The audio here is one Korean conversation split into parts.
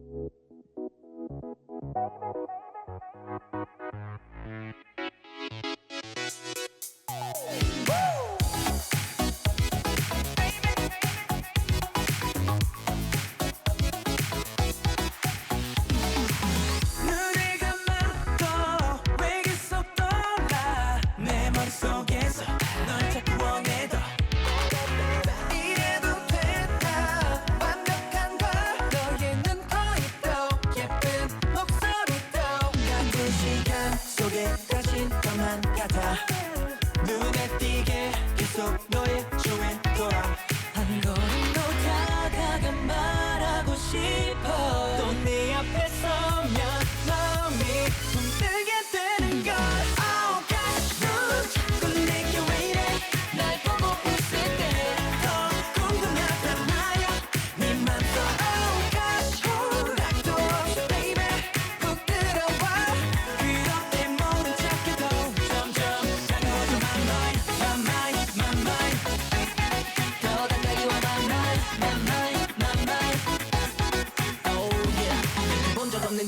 Baby, baby, baby, no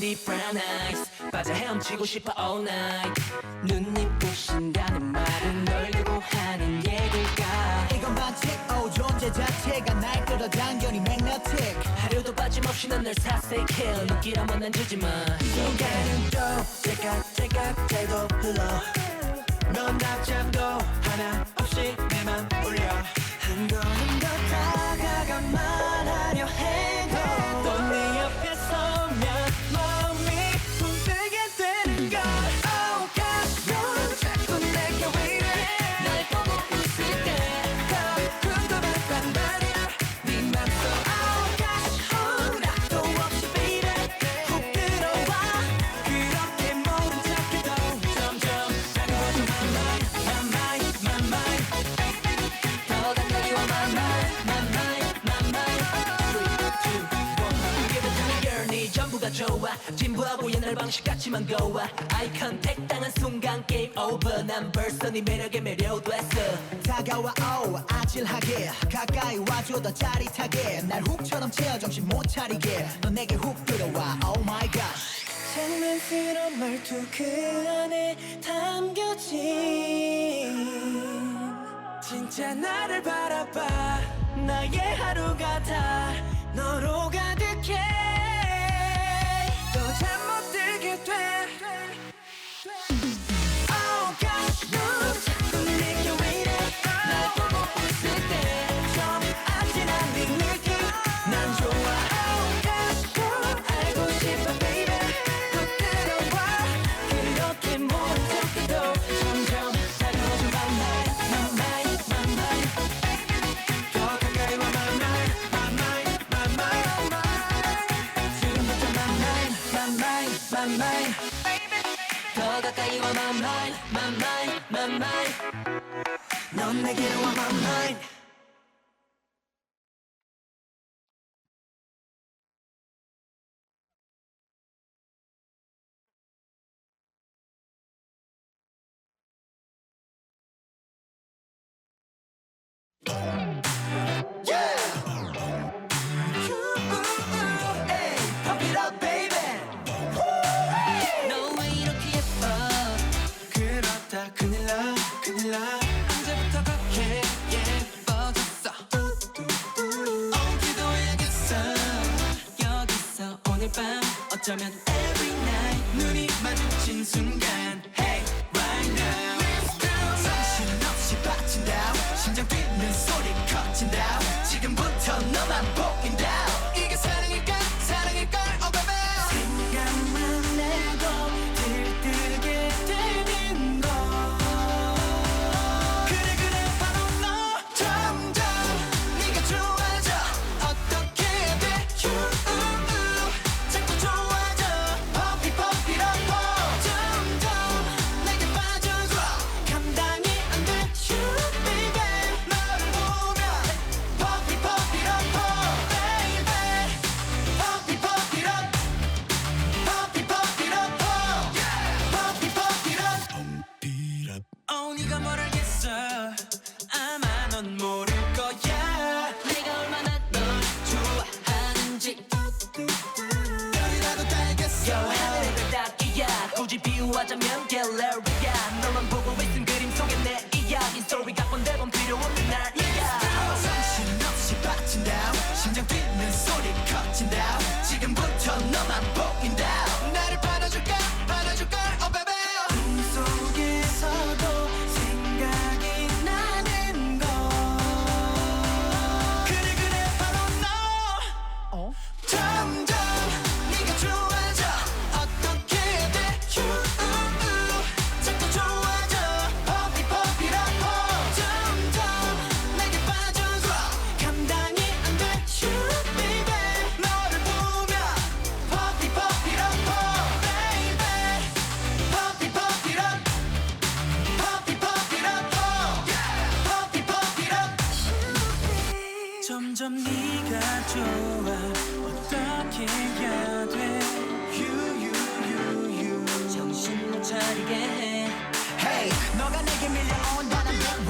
deep brown eyes. 빠져 헤엄치고 싶어 all night. 눈이 부신다는 말은 널 두고 하는 얘길까 이건 반칙 오 존재 자체가 날 끌어당겨니 맥너틱 하루도 빠짐없이 넌널 사색해. 눈길한번 남주지마. 시간은 또 제깍제깍 제도 흘러. 넌 낮잠도 하나 없이 내맘 울려. 한 걸음 더 다가간 말 좋아 진부하고 옛날 방식 같이만 go 아이컨택 당한 순간 게임 오버 난 벌써 네 매력에 매료됐어. 다가와 오 아찔하게. 가까이 와줘 더 짜릿하게. 날 훅처럼 채워 정신 못 차리게. 너 내게 훅 들어와 oh my gosh. 장난스러운 말투 그 안에 담겨진. 진짜 나를 바라봐. 나의 하루가 다 너로 가득해. my mind, my mind, my mind 넌 내게로 와 my mind Yeah. 어쩌면 every night 눈이 마주친 순간 비유하자면 갤러리 좋아. 어떻게 해야 돼? 정신 못 차리게 해. Hey 너가 내게 밀려온다는 black